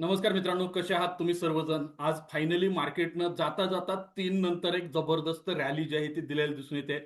नमस्कार मित्रांनो कसे आहात तुम्ही सर्वजण? आज फायनली मार्केटनं जाता जाता तीन नंतर एक जबरदस्त रॅली जी आहे ती दिलेली दिसून येते.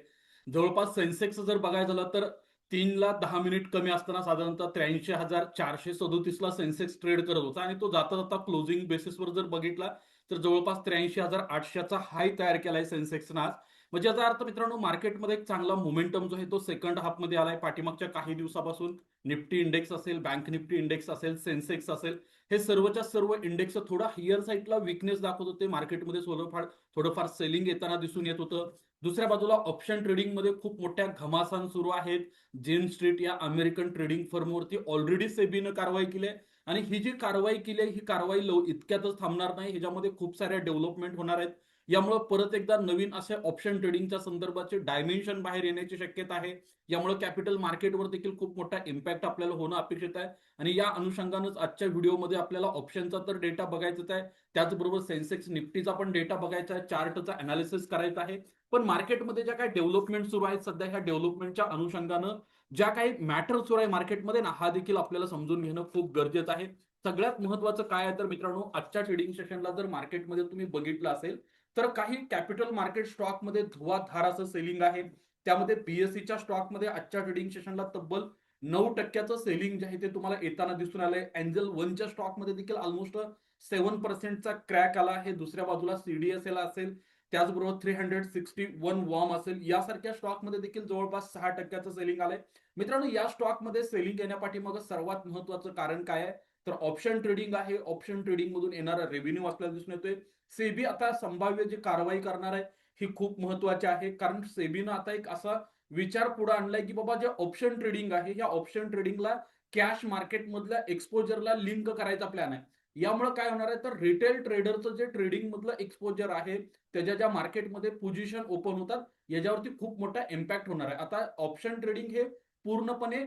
जवळपास सेन्सेक्स जर बघायला झालं तर तीनला दहा मिनिट कमी असताना साधारणतः त्र्याऐंशी हजार चारशे सदोतीसला सेन्सेक्स ट्रेड करत होता आणि तो जाता जाता क्लोजिंग बेसिसवर जर बघितला तर जवळपास त्र्याऐंशी हजार आठशेचा हाय तयार केलाय सेन्सेक्सनं आज. म्हणजे याचा अर्थ मित्रांनो मार्केटमध्ये एक चांगला मोमेंटम जो आहे तो सेकंड हाफमध्ये आलाय. पाठीमागच्या काही दिवसापासून निफ्टी इंडेक्स असेल बँक निफ्टी इंडेक्स असेल सेन्सेक्स असेल हे सर्वच्या सर्व इंडेक्स थोडा हायर साईडला विकनेस दाखवत होते. मार्केटमध्ये थोडंफार थोडंफार सेलिंग येताना दिसून येत होतं. दुसऱ्या बाजूला ऑप्शन ट्रेडिंगमध्ये खूप मोठ्या घमासान सुरू आहेत. जेन स्ट्रीट या अमेरिकन ट्रेडिंग फर्मवरती ऑलरेडी सेबीनं कारवाई केली आहे. आणि ही जी कारवाई केली आहे ही कारवाई लव इतक्यातच थांबणार नाही. ह्याच्यामध्ये खूप साऱ्या डेव्हलपमेंट होणार आहेत. यामुळे परत एकदा नवीन असे ऑप्शन ट्रेडिंगच्या संदर्भाचे डायमेन्शन बाहेर येण्याची शक्यता आहे. यामुळे कॅपिटल मार्केटवर देखील खूप मोठा इम्पॅक्ट आपल्याला होणं अपेक्षित आहे. आणि या अनुषंगानंच आजच्या व्हिडिओमध्ये आपल्याला ऑप्शनचा तर डेटा बघायचाच आहे. त्याचबरोबर सेन्सेक्स निफ्टीचा पण डेटा बघायचा आहे. चार्टचा अनालिसिस करायचा आहे. पण मार्केटमध्ये ज्या काही डेव्हलपमेंट सुरू आहेत सध्या ह्या डेव्हलपमेंटच्या अनुषंगानं ज्या काही मॅटर सुरू आहे मार्केटमध्ये ना हा देखील आपल्याला समजून घेणं खूप गरजेचं आहे. सगळ्यात महत्वाचं काय आहे तर मित्रांनो आजच्या ट्रेडिंग सेशनला जर मार्केटमध्ये तुम्ही बघितलं असेल तर काही कॅपिटल मार्केट स्टॉकमध्ये धुवाधार असं सेलिंग आहे. त्यामध्ये बीएससीच्या स्टॉकमध्ये आजच्या ट्रेडिंग सेशनला तब्बल नऊ टक्क्याचं सेलिंग जे आहे ते तुम्हाला येताना दिसून आलंय. अँजल वनच्या स्टॉकमध्ये देखील ऑलमोस्ट सेव्हन पर्सेंटचा क्रॅक आला आहे. दुसऱ्या बाजूला सीडीएसएल असेल त्याचबरोबर three hundred sixty one WAM असेल यासारख्या स्टॉकमध्ये देखील जवळपास सहा टक्क्याचं सेलिंग आलंय. मित्रांनो या स्टॉकमध्ये सेलिंग येण्यापाठीमागं सर्वात महत्वाचं कारण काय आहे? तर ऑप्शन ट्रेडिंग आहे. ऑप्शन ट्रेडिंग मधून येणारा रेव्हेन्यू आपल्याला दिसून येतोय. सेबी आता संभाव्य जी कारवाई करणार आहे ही खूप महत्वाची आहे. कारण सेबीनं आता एक असा विचार पुढे आणलाय की बाबा जे ऑप्शन ट्रेडिंग आहे या ऑप्शन ट्रेडिंगला कॅश मार्केट मधल्या एक्सपोजरला लिंक करायचा प्लॅन आहे. यामुळे काय होणार आहे? तर रिटेल ट्रेडरचं जे ट्रेडिंग मधलं एक्सपोजर आहे त्याच्या ज्या मार्केटमध्ये पोझिशन ओपन होतात याच्यावरती खूप मोठा इम्पॅक्ट होणार आहे. आता ऑप्शन ट्रेडिंग हे पूर्णपणे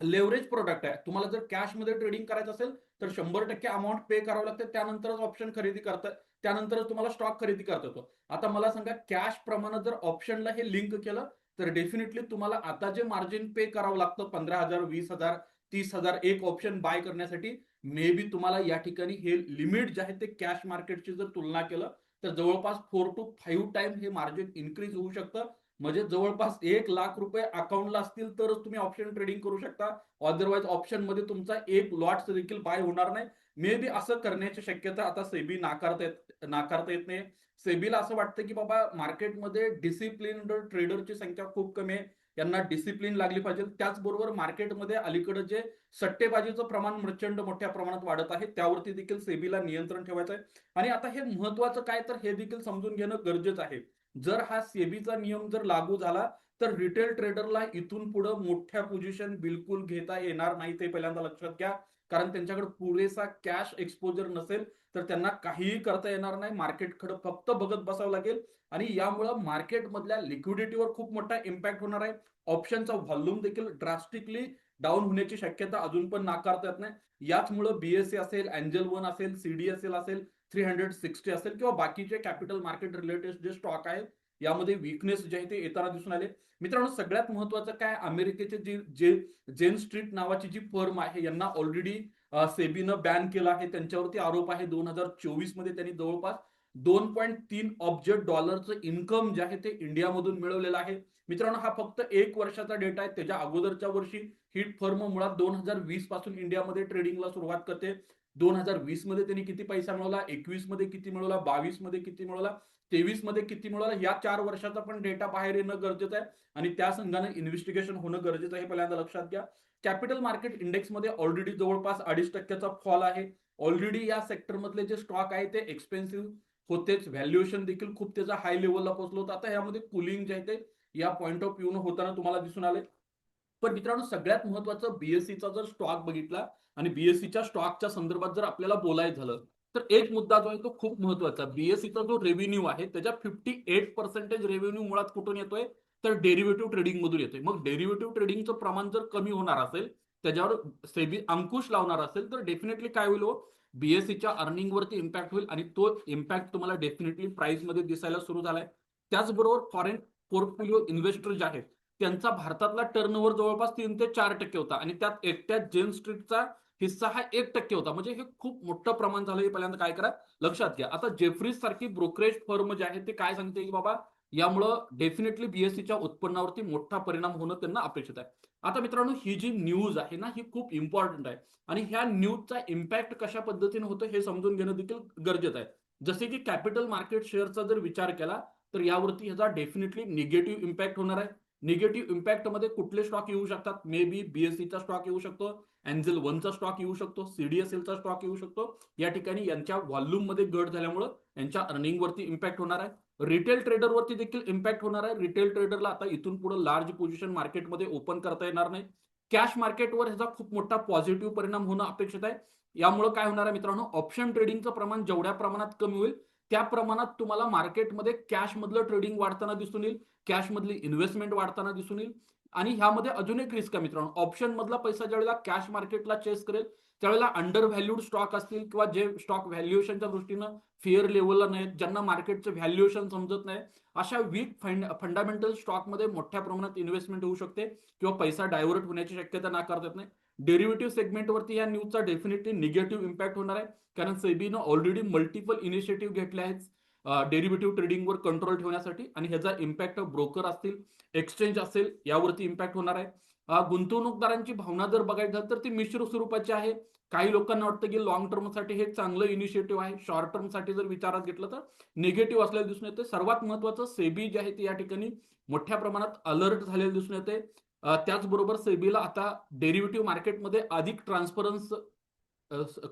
लेवरेज प्रोडक्ट आहे. तुम्हाला जर कॅशमध्ये ट्रेडिंग करायचं असेल तर शंभर टक्के अमाऊंट पे करावं लागते. त्यानंतरच ऑप्शन खरेदी करता त्यानंतरच तुम्हाला स्टॉक खरेदी करता येतो. आता मला सांगा कॅश प्रमाणे जर ऑप्शनला हे लिंक केलं तर डेफिनेटली तुम्हाला आता जे मार्जिन पे करावं लागतं पंधरा हजार वीस हजार तीस हजार एक ऑप्शन बाय करण्यासाठी मे बी तुम्हाला या ठिकाणी हे लिमिट जे आहे ते कॅश मार्केटची जर तुलना केलं तर जवळपास फोर टू फाईव्ह टाइम हे मार्जिन इन्क्रीज होऊ शकतं. म्हणजे जवळपास एक लाख रुपये अकाउंटला असतील तरच तुम्ही ऑप्शन ट्रेडिंग करू शकता. अदरवाईज ऑप्शनमध्ये तुमचा एक लॉट देखील बाय होणार नाही. मे बी असं करण्याची शक्यता आता सेबी नाकारता येत नाकारता येत नाही. सेबीला असं वाटतं की बाबा मार्केटमध्ये डिसिप्लिन ट्रेडरची संख्या खूप कमी आहे. यांना डिसिप्लिन लागली पाहिजे. त्याचबरोबर मार्केटमध्ये अलीकडे जे सट्टेबाजीचं प्रमाण प्रचंड मोठ्या प्रमाणात वाढत आहे त्यावरती देखील सेबीला नियंत्रण ठेवायचं आहे आणि आता हे महत्वाचं काय तर हे देखील समजून घेणं गरजेचं आहे. जर हा सेबीचा नियम जर लागू झाला तर रिटेल ट्रेडरला इथून पुढे मोठ्या पोझिशन बिलकुल घेता येणार नाही ते पहिल्यांदा लक्षात घ्या. कारण त्यांच्याकडे पुरेसा कॅश एक्सपोजर नसेल तर त्यांना काहीही करता येणार नाही. मार्केटकडे फक्त बघत बसावं लागेल. आणि यामुळं मार्केटमधल्या लिक्विडिटीवर खूप मोठा इम्पॅक्ट होणार आहे. ऑप्शनचा व्हॉल्यूम देखील ड्रास्टिकली डाऊन होण्याची शक्यता अजून पण नाकारता येत नाही. याचमुळे बीएससी असेल अँजल वन असेल सीडीएसएल असेल थ्री हंड्रेड सिक्स्टी असेल किंवा बाकीचे कॅपिटल मार्केट रिलेटेड जे स्टॉक आहेत यामध्ये विकनेस जे आहे ते येताना दिसून आले. मित्रांनो सगळ्यात महत्वाचं काय? अमेरिकेचे जे जे जेन स्ट्रीट नावाची जी फर्म आहे यांना ऑलरेडी सेबीनं बॅन केलं आहे. त्यांच्यावरती आरोप आहे दोन हजार चोवीसमध्ये त्यांनी जवळपास दोन पॉईंट तीन अब्ज डॉलरचं इन्कम जे आहे ते इंडियामधून मिळवलेलं आहे. मित्रांनो हा फक्त एक वर्षाचा डेटा आहे. त्याच्या अगोदरच्या वर्षी हिट फर्म मुळात दोन हजार वीसपासून इंडियामध्ये ट्रेडिंगला सुरुवात करते. दोन हजार वीसमध्ये त्यांनी किती पैसा मिळवला? एकवीसमध्ये किती मिळवला? बावीसमध्ये किती मिळवला? तेवीसमध्ये किती मिळवला या चार वर्षाचा पण डेटा बाहेर येणं गरजेचं आहे. आणि त्या संघाने इन्व्हेस्टिगेशन होणं गरजेचं आहे पहिल्यांदा लक्षात घ्या. कॅपिटल मार्केट इंडेक्समध्ये ऑलरेडी जवळपास अडीच टक्क्याचा फॉल आहे. ऑलरेडी या सेक्टर मधले जे स्टॉक आहे ते एक्सपेन्सिव्ह होतेच. व्हॅल्युएशन देखील खूप त्याचा हाय लेवलला पोहोचलो होतं. आता यामध्ये कुलिंग जे आहे ते या पॉईंट ऑफ व्ह्यू होताना तुम्हाला दिसून आले पण मित्रांनो सगळ्यात महत्वाचं बीएससीचा जर स्टॉक बघितला आणि बीएससीच्या स्टॉकच्या संदर्भात जर आपल्याला बोलायचं झालं तर एक मुद्दा जो आहे तो खूप महत्त्वाचा. बीएससीचा जो रेव्हेन्यू आहे त्याच्या फिफ्टी एट पर्सेंटेज रेव्हेन्यू मुळात कुठून येतोय? तर डेरिव्हेटिव्ह ट्रेडिंग मधून येतोय. मग डेरिव्हेटिव्ह ट्रेडिंगचं प्रमाण जर कमी होणार असेल त्याच्यावर सेबी अंकुश लावणार असेल तर डेफिनेटली काय होईल हो? बीएससीच्या अर्निंग वरती इम्पॅक्ट होईल आणि तो इम्पॅक्ट तुम्हाला डेफिनेटली प्राइसमध्ये दिसायला सुरू झालाय. त्याचबरोबर फॉरेन पोर्टफोलिओ इन्व्हेस्टर जे आहेत त्यांचा भारतातला टर्नओव्हर जवळपास तीन ते चार टक्के होता आणि त्यात एकट्या जेन स्ट्रीटचा हिस्सा हा एक टक्के होता. म्हणजे हे खूप मोठं प्रमाण झालं हे पहिल्यांदा काय करा? लक्षात घ्या. आता जेफ्रीज सारखी ब्रोकरेज फर्म जे आहे ते काय सांगते की बाबा यामुळं डेफिनेटली बीएससीच्या उत्पन्नावरती मोठा परिणाम होणं त्यांना अपेक्षित आहे. आता मित्रांनो ही जी न्यूज आहे ना ही खूप इम्पॉर्टंट आहे. आणि ह्या न्यूजचा इम्पॅक्ट कशा पद्धतीने होतो हे समजून घेणं देखील गरजेचं आहे. जसे की कॅपिटल मार्केट शेअरचा जर विचार केला तर यावरती ह्याचा डेफिनेटली निगेटिव्ह इम्पॅक्ट होणार आहे. निगेटिव्ह इम्पॅक्टमध्ये कुठले स्टॉक येऊ शकतात? मे बी बीएससीचा स्टॉक येऊ शकतो. अँझेल वनचा स्टॉक येऊ शकतो सीडीएसएलचा स्टॉक येऊ शकतो. या ठिकाणी यांच्या व्हॉल्यूममध्ये घट झाल्यामुळे यांच्या अर्निंग वरती इम्पॅक्ट होणार आहे. रिटेल ट्रेडरवरती देखील इम्पॅक्ट होणार आहे. रिटेल ट्रेडरला आता इथून पुढे लार्ज पोझिशन मार्केटमध्ये ओपन करता येणार नाही. कॅश मार्केटवर ह्याचा खूप मोठा पॉझिटिव्ह परिणाम होणं अपेक्षित आहे. यामुळे काय होणार आहे मित्रांनो? ऑप्शन ट्रेडिंगचं प्रमाण जेवढ्या प्रमाणात कमी होईल त्या प्रमाणात तुम्हाला मार्केटमध्ये कॅश मधलं ट्रेडिंग वाढताना दिसून येईल. कॅश मधली इन्व्हेस्टमेंट वाढताना दिसून येईल. आणि ह्यामध्ये अजून एक रिस्क आहे मित्रांनो. ऑप्शन मधला पैसा ज्यावेळेला कॅश मार्केटला चेस करेल त्यावेळेला अंडर व्हॅल्यूड स्टॉक असतील किंवा जे स्टॉक व्हॅल्युएशनच्या दृष्टीनं फेअर लेवलला नाहीत ज्यांना मार्केटचं व्हॅल्युएशन समजत नाही अशा वीक फंडामेंटल स्टॉकमध्ये मोठ्या प्रमाणात इन्व्हेस्टमेंट होऊ शकते किंवा पैसा डायव्हर्ट होण्याची शक्यता नाकारता येत नाही डेरिव्हेटिव्ह सेगमेंटवरती या न्यूजचा डेफिनेटली निगेटिव्ह इम्पॅक्ट होणार आहे. कारण सेबीनं ऑलरेडी मल्टिपल इनिशिएटिव्ह घेतले आहेत. डेरिव्हेटिव्ह ट्रेडिंगवर कंट्रोल ठेवण्यासाठी आणि ह्याचा इम्पॅक्ट ब्रोकर असतील एक्सचेंज असेल यावरती इम्पॅक्ट होणार आहे. गुंतवणूकदारांची भावना जर बघायची झाली तर ती मिश्र स्वरूपाची आहे. काही लोकांना वाटतं की लॉंग टर्मसाठी हे चांगलं इनिशिएटिव्ह आहे. शॉर्ट टर्मसाठी जर विचारात घेतलं तर निगेटिव्ह असलेलं दिसून येते सर्वात महत्वाचं सेबी जे आहे ते या ठिकाणी मोठ्या प्रमाणात अलर्ट झालेलं दिसून येते त्याचबरोबर सेबीला आता डेरिव्हेटिव्ह मार्केटमध्ये अधिक ट्रान्सपरन्स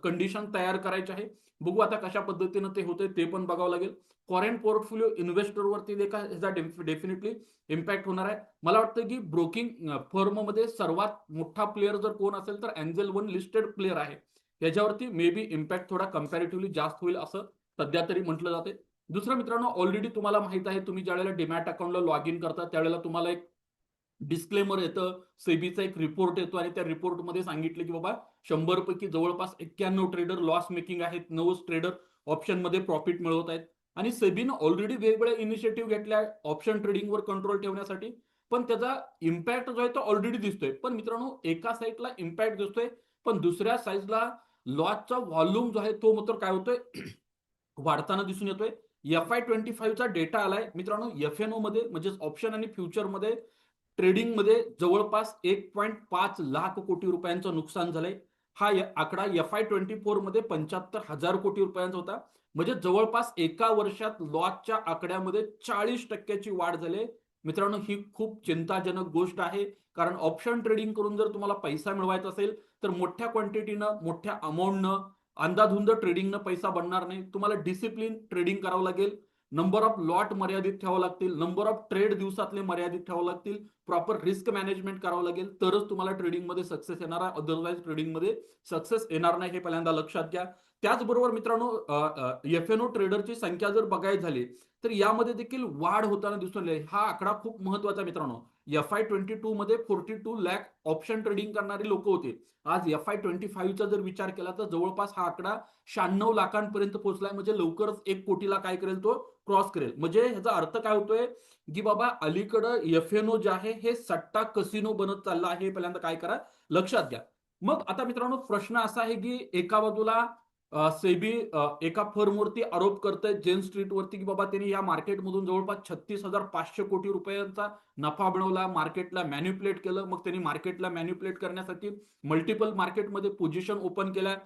कंडिशन तयार करायचे आहे. बघू आता कशा पद्धतीनं ते होते ते पण बघावं लागेल. फॉरेन पोर्टफोलिओ इन्व्हेस्टरवरती देखा ह्याचा डेफिनेटली इम्पॅक्ट होणार आहे. मला वाटतं की ब्रोकिंग फर्ममध्ये सर्वात मोठा प्लेअर जर कोण असेल तर अँजेल वन लिस्टेड प्लेअर आहे. याच्यावरती मे बी इम्पॅक्ट थोडा कम्पॅरेटिव्हली जास्त होईल असं सध्या तरी म्हटलं जाते दुसरं मित्रांनो ऑलरेडी तुम्हाला माहीत आहे तुम्ही ज्यावेळेला डिमॅट अकाउंटला लॉग इन करता त्यावेळेला तुम्हाला एक डिस्क्लेमर येतं. सेबीचा एक रिपोर्ट येतो आणि त्या रिपोर्टमध्ये सांगितलं की बाबा शंभर पैकी जवळपास एक्क्याण्णव ट्रेडर लॉस मेकिंग आहेत. नऊ ट्रेडर ऑप्शनमध्ये प्रॉफिट मिळवत आहेत. आणि सेबीनं ऑलरेडी वेगवेगळ्या इनिशिएटिव्ह घेतल्या ऑप्शन ट्रेडिंगवर कंट्रोल ठेवण्यासाठी. पण त्याचा इम्पॅक्ट जो आहे तो ऑलरेडी दिसतोय. पण मित्रांनो एका साईडला इम्पॅक्ट दिसतोय पण दुसऱ्या साईडला लॉसचा व्हॉल्यूम जो आहे तो मात्र काय होतोय? वाढताना दिसून येतोय. एफ आय ट्वेंटी फाईव्हचा डेटा आलाय. मित्रांनो एफ एन ओ मध्ये म्हणजेच ऑप्शन आणि फ्युचरमध्ये ट्रेडिंगमध्ये जवळपास एक पॉईंट पाच लाख कोटी रुपयांचं नुकसान झालंय. हा आकडा एफ आय ट्वेंटी फोरमध्ये पंच्याहत्तर हजार कोटी रुपयांचा होता. म्हणजे जवळपास एका वर्षात लॉसच्या आकड्यामध्ये चाळीस टक्क्याची वाढ झाली मित्रांनो ही खूप चिंताजनक गोष्ट आहे. कारण ऑप्शन ट्रेडिंग करून जर तुम्हाला पैसा मिळवायचा असेल तर मोठ्या क्वांटिटीनं मोठ्या अमाऊंटनं अंदाधुंद ट्रेडिंगनं पैसा बनणार नाही. तुम्हाला डिसिप्लिन ट्रेडिंग करावं लागेल. नंबर ऑफ लॉट मर्यादित ठेवावं लागतील. नंबर ऑफ ट्रेड दिवसातले मर्यादित ठेवावं लागतील. प्रॉपर रिस्क मॅनेजमेंट करावं लागेल. तरच तुम्हाला ट्रेडिंगमध्ये सक्सेस येणार आहे. अदरवाईज ट्रेडिंगमध्ये सक्सेस येणार नाही हे पहिल्यांदा लक्षात घ्या. त्याचबरोबर मित्रांनो एफ एन ओ ट्रेडरची संख्या जर बघायची झाली तर यामध्ये देखील वाढ होताना दिसून आली हा आकडा खूप महत्त्वाचा मित्रांनो. एफ आय ट्वेंटी टू मध्ये forty two lakh option trading करणारे लोक होते. आज एफ आय ट्वेंटी फाईव्हचा जर विचार केला तर जवळपास हा आकडा शहाण्णव लाखांपर्यंत पोहोचलाय. म्हणजे लवकरच एक कोटीला काय करेल तो? क्रॉस करेल. म्हणजे ह्याचा अर्थ काय होतोय? की बाबा अलीकडं एफ एन ओ जे आहे हे सट्टा कसिनो बनत चाललं आहे. पहिल्यांदा काय करा? लक्षात घ्या. मग आता मित्रांनो प्रश्न असा आहे की एका बाजूला सेबी एका फर्मवरती आरोप करत आहेत जेन स्ट्रीटवरती की बाबा त्यांनी या मार्केटमधून जवळपास छत्तीस हजार पाचशे कोटी रुपयांचा नफा मिळवला मार्केटला मॅन्युप्लेट केलं. मग त्यांनी मार्केटला मॅन्युप्लेट करण्यासाठी मल्टिपल मार्केटमध्ये पोझिशन ओपन केल्या.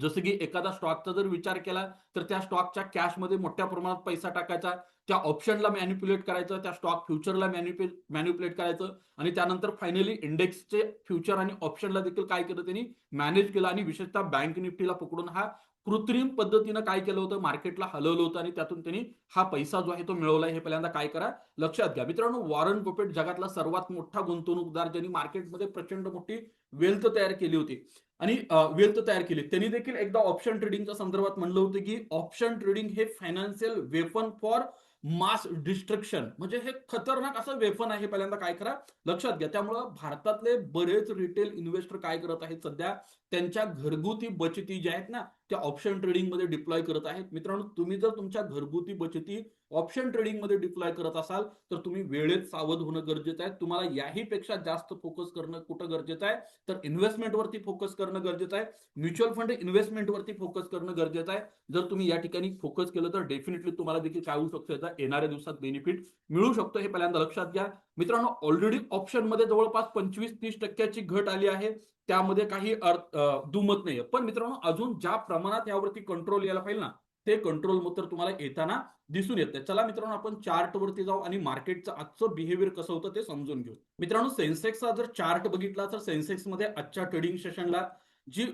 जसं की एखादा स्टॉकचा जर विचार केला तर त्या स्टॉकच्या कॅशमध्ये मोठ्या प्रमाणात पैसा टाकायचा. त्या ऑप्शनला मॅन्युप्युलेट करायचं त्या स्टॉक फ्युचरला मॅन्युप्युलेट मॅन्युप्युलेट करायचं. आणि त्यानंतर फायनली इंडेक्सचे फ्युचर आणि ऑप्शनला देखील काय केलं त्यांनी? मॅनेज केलं आणि विशेषतः बँक निफ्टीला पकडून हा कृत्रिम पद्धतीनं काय केलं होतं? मार्केटला हलवलं होतं आणि त्यातून त्यांनी हा पैसा जो आहे तो मिळवला हे पहिल्यांदा काय करा लक्षात घ्या. मित्रांनो वॉरन बफेट जगातला सर्वात मोठा गुंतवणूकदार ज्यांनी मार्केटमध्ये प्रचंड मोठी वेल्थ तयार केली होती. आणि वेल्थ तयार केली. त्यांनी देखील एकदा ऑप्शन ट्रेडिंगच्या संदर्भात म्हणलं होतं की ऑप्शन ट्रेडिंग हे financial weapon for mass destruction म्हणजे हे खतरनाक असं वेफन आहे. पहिल्यांदा काय करा लक्षात घ्या. त्यामुळं भारतातले बरेच रिटेल इन्व्हेस्टर काय करत आहेत सध्या? त्यांच्या घरगुती बचती ज्या आहेत ना त्या ऑप्शन ट्रेडिंगमध्ये डिप्लॉय करत आहेत. मित्रांनो तुम्ही जर तुमच्या घरगुती बचती ऑप्शन ट्रेडिंगमध्ये डिप्लॉय करत असाल तर तुम्ही वेळेत सावध होणं गरजेचं आहे. तुम्हाला याही पेक्षा जास्त फोकस करणं कुठं गरजेचं आहे? तर इन्व्हेस्टमेंटवरती फोकस करणं गरजेचं आहे. म्युच्युअल फंड इन्व्हेस्टमेंटवरती फोकस करणं गरजेचं आहे. जर तुम्ही या ठिकाणी फोकस केलं तर डेफिनेटली तुम्हाला देखील काय होऊ शकतो? याचा येणाऱ्या दिवसात बेनिफिट मिळू शकतो. हे पहिल्यांदा लक्षात घ्या. मित्रांनो ऑलरेडी ऑप्शनमध्ये जवळपास पंचवीस तीस टक्क्याची घट आली आहे. त्यामध्ये काही अर्थ दुमत नाहीये. पण मित्रांनो अजून ज्या प्रमाणात यावरती कंट्रोल यायला पाहिजे ना ते कंट्रोल तर तुम्हाला येताना दिसून येतं चला मित्रांनो आपण चार्ट वरती जाऊ आणि मार्केटचं आजचं बिहेवियर कसं होतं ते समजून घेऊ. मित्रांनो सेन्सेक्सचा जर चार्ट बघितला तर सेन्सेक्समध्ये आजच्या ट्रेडिंग सेशनला जी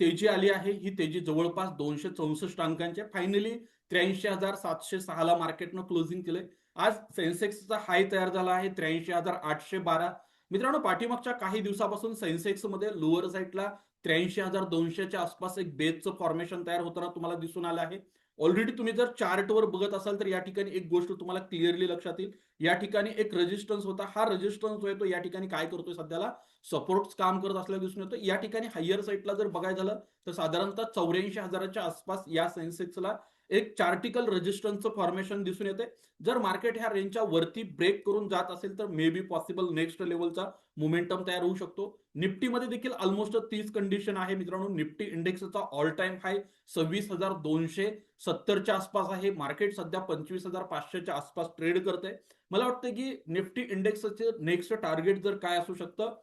तेजी आली आहे ही तेजी जवळपास दोनशे चौसष्ट अंकांची फायनली त्र्याऐंशी हजार सातशे सहाला मार्केटनं क्लोजिंग केलंय. आज सेन्सेक्सचा हाय तयार झाला आहे त्र्याऐंशी हजार आठशे बारा. मित्रांनो पाठीमागच्या काही दिवसापासून सेन्सेक्समध्ये लोअर साईडला त्र्याऐंशी हजार दोनशेच्या आसपास एक बेसचं फॉर्मेशन तयार होताना तुम्हाला दिसून आलं आहे. ऑलरेडी तुम्ही जर चार्टवर बघत असाल तर या ठिकाणी एक गोष्ट तुम्हाला क्लिअरली लक्षात येईल. या ठिकाणी एक रेजिस्टन्स होता. हा रेजिस्टन्स जो आहे तो या ठिकाणी काय करतोय सध्याला? सपोर्ट काम करत असल्याला दिसून येतो. या ठिकाणी हायर साईडला जर बघायला झालं तर साधारणतः चौऱ्याऐंशी हजाराच्या आसपास या सेन्सेक्सला एक चार्टिकल रेजिस्टन्सचं फॉर्मेशन दिसून येते जर मार्केट ह्या रेंजच्या वरती ब्रेक करून जात असेल तर मे बी पॉसिबल नेक्स्ट लेवलचा मोमेंटम तयार होऊ शकतो. निफ्टीमध्ये देखील ऑलमोस्ट तीच कंडिशन आहे मित्रांनो. निफ्टी इंडेक्सचा ऑल टाइम हाय सव्वीस हजार दोनशे सत्तरच्या आसपास आहे. मार्केट सध्या पंचवीस हजार पाचशेच्या आसपास ट्रेड करते मला वाटतं की निफ्टी इंडेक्सचे नेक्स्ट टार्गेट जर काय असू शकतं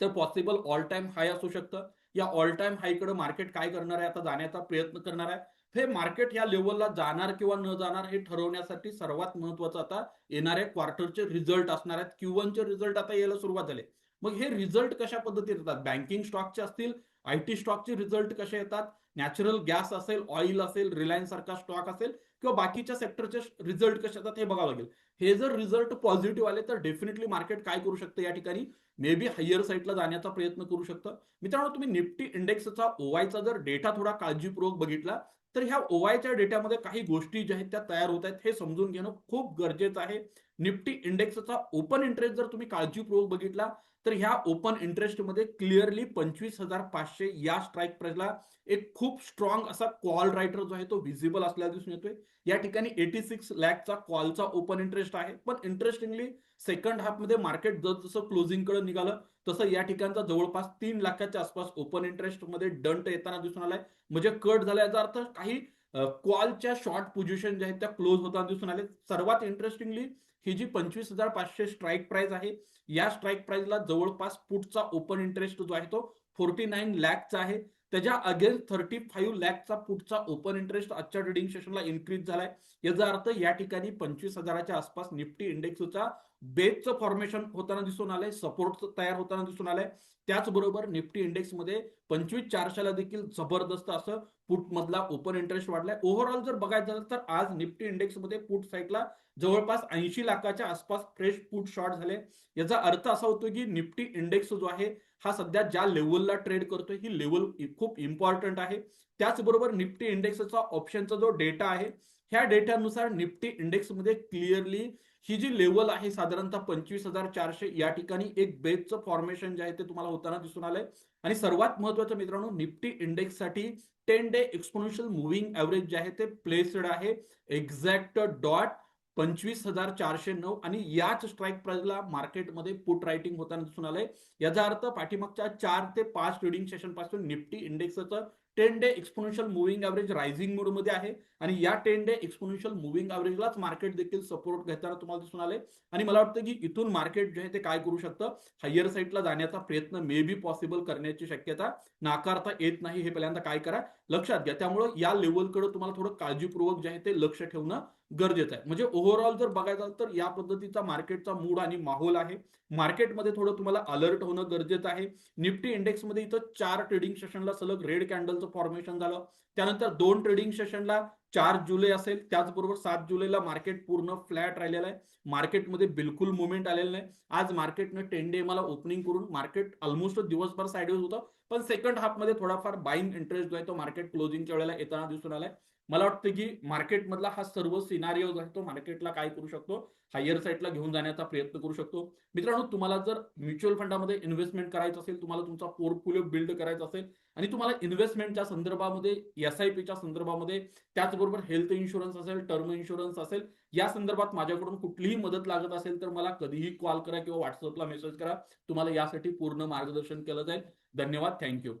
तर पॉसिबल ऑल टाइम हाय असू शकतं. या ऑल टाइम हायकडे मार्केट काय करणार आहे? आता जाण्याचा प्रयत्न करणार आहे. हे मार्केट या लेवलला जाणार किंवा न जाणार हे ठरवण्यासाठी सर्वात महत्वाचं आता येणाऱ्या क्वार्टरचे रिझल्ट असणार आहेत. क्यू रिझल्ट आता यायला सुरुवात झाले. मग हे रिझल्ट कशा पद्धतीने येतात? बँकिंग स्टॉकचे असतील आय टी स्टॉकचे रिझल्ट कसे येतात? नॅचरल गॅस असेल ऑइल असेल रिलायन्स सारखा स्टॉक असेल किंवा बाकीच्या सेक्टरचे रिझल्ट कसे येतात हे बघावं लागेल. हे जर रिझल्ट पॉझिटिव्ह आले तर डेफिनेटली मार्केट काय करू शकतं या ठिकाणी? मे बी हायर साईडला जाण्याचा प्रयत्न करू शकतं. मित्रांनो तुम्ही निफ्टी इंडेक्सचा ओवायचा जर डेटा थोडा काळजीपूर्वक बघितला तर ह्या ओवायच्या डेटामध्ये काही गोष्टी ज्या आहेत त्या तयार होत आहेत हे समजून घेणं खूप गरजेचं आहे. निफ्टी इंडेक्सचा ओपन इंटरेस्ट जर तुम्ही काळजीपूर्वक बघितला तर ह्या ओपन इंटरेस्टमध्ये क्लिअरली पंचवीस हजार पाचशे या स्ट्राईक प्राईसला एक खूप स्ट्रॉंग असा कॉल रायटर जो आहे तो व्हिजिबल असल्याला दिसून येतोय. या ठिकाणी एटी सिक्स लॅकचा कॉलचा ओपन इंटरेस्ट आहे. पण इंटरेस्टिंगली सेकंड हाफमध्ये मार्केट जसं क्लोजिंगकडे निघालं तसं या ठिकाणचा जवळपास तीन लाखाच्या आसपास ओपन इंटरेस्टमध्ये दंट येताना दिसून आलाय. म्हणजे कट झाल्याचा अर्थ काही कॉलच्या शॉर्ट पोझिशन ज्या आहेत त्या क्लोज होताना दिसून आले सर्वात इंटरेस्टिंगली ही जी पंचवीस हजार पाचशे स्ट्राईक प्राइस आहे या स्ट्राईक प्राइसला जवळपास पुटचा ओपन इंटरेस्ट जो आहे तो फोर्टी नाईन लॅकचा आहे. त्याच्या अगेन्स्ट थर्टी फाईव्ह लॅकचा पुटचा ओपन इंटरेस्ट आजच्या ट्रेडिंग सेशनला इन्क्रीज झालाय. याचा अर्थ या ठिकाणी पंचवीस हजाराच्या आसपास निफ्टी इंडेक्सचा बेसचं फॉर्मेशन होताना दिसून आलंय सपोर्ट तयार होताना दिसून आलंय. त्याचबरोबर निफ्टी इंडेक्समध्ये पंचवीस चारशेला देखील जबरदस्त असं पुट मधला ओपन इंटरेस्ट वाढलाय. ओव्हरऑल जर बघायचं झालं तर आज निफ्टी इंडेक्समध्ये पुट साईडला जवळपास ऐंशी लाखाच्या आसपास फ्रेश पुट शॉर्ट झाले. याचा अर्थ असा होतो की निफ्टी इंडेक्स जो आहे हा सध्या ज्या लेवलला ट्रेड करतोय ही लेवल खूप इम्पॉर्टंट आहे. त्याचबरोबर निफ्टी इंडेक्सचा ऑप्शनचा जो डेटा आहे ह्या डेटानुसार निफ्टी इंडेक्समध्ये क्लिअरली ही जी लेवल आहे साधारणतः पंचवीस हजार चारशे या ठिकाणी एक बेसचं फॉर्मेशन जे आहे ते तुम्हाला होताना दिसून आलंय. आणि सर्वात महत्वाचं मित्रांनो Nifty इंडेक्ससाठी ten day exponential moving average जे आहे ते प्लेस्ड आहे. एक्झॅक्ट डॉट पंचवीस हजार चारशे नऊ आणि याच स्ट्राईक प्राइसला मार्केटमध्ये पुट रायटिंग होताना दिसून आलंय. याचा अर्थ पाठीमागच्या चार ते पाच ट्रेडिंग सेशनपासून Nifty इंडेक्सचं ten day exponential moving average rising मोडमध्ये आहे. आणि या टेन डे एक्सपोनेन्शियल मुव्हिंग ॲव्हरेजलाच मार्केट देखील सपोर्ट घेताना तुम्हाला दिसून आले आणि मला वाटतं की इथून मार्केट जे आहे ते काय करू शकतं? हायर साईडला जाण्याचा प्रयत्न मे बी पॉसिबल करण्याची शक्यता नाकारता येत नाही हे पहिल्यांदा काय करा. लक्षात घ्या. त्यामुळे या लेवलकडे तुम्हाला थोडं काळजीपूर्वक जे आहे ते लक्ष ठेवणं गरजेचं आहे. म्हणजे ओव्हरऑल जर बघायचं तर या पद्धतीचा मार्केटचा मूड आणि माहोल आहे. मार्केटमध्ये थोडं तुम्हाला अलर्ट होणं गरजेचं आहे. निफ्टी इंडेक्समध्ये इथं चार ट्रेडिंग सेशनला सलग रेड कॅन्डलचं फॉर्मेशन झालं. त्यानंतर दोन ट्रेडिंग सेशनला चार जुलै असेल. त्याचबरोबर सात जुलैला मार्केट पूर्ण फ्लॅट राहिलेलं आहे. मार्केटमध्ये बिलकुल मुवमेंट आलेलं नाही. आज मार्केटनं टेन डे मला ओपनिंग करून मार्केट ऑलमोस्ट दिवसभर साईडवेज होतं. पण सेकंड हाफमध्ये थोडाफार बाईंग इंटरेस्ट जो आहे तो मार्केट क्लोजिंगच्या वेळेला येताना दिसून आलाय. मला वाटतं की मार्केटमधला हा सर्व सिनारिओ जो आहे तो मार्केटला काय करू शकतो? हायर साईडला घेऊन जाण्याचा प्रयत्न करू शकतो. मित्रांनो तुम्हाला जर म्युच्युअल फंडामध्ये इन्व्हेस्टमेंट करायचं असेल तुम्हाला तुमचा पोर्टफोलिओ बिल्ड करायचा असेल आणि तुम्हाला इन्व्हेस्टमेंटच्या संदर्भामध्ये एस आय पीच्या संदर्भामध्ये त्याचबरोबर हेल्थ इन्शुरन्स असेल टर्म इन्शुरन्स असेल या संदर्भात माझ्याकडून कुठलीही मदत लागत असेल तर मला कधीही कॉल करा किंवा व्हॉट्सअपला मेसेज करा. तुम्हाला यासाठी पूर्ण मार्गदर्शन केलं जाईल. धन्यवाद. थँक्यू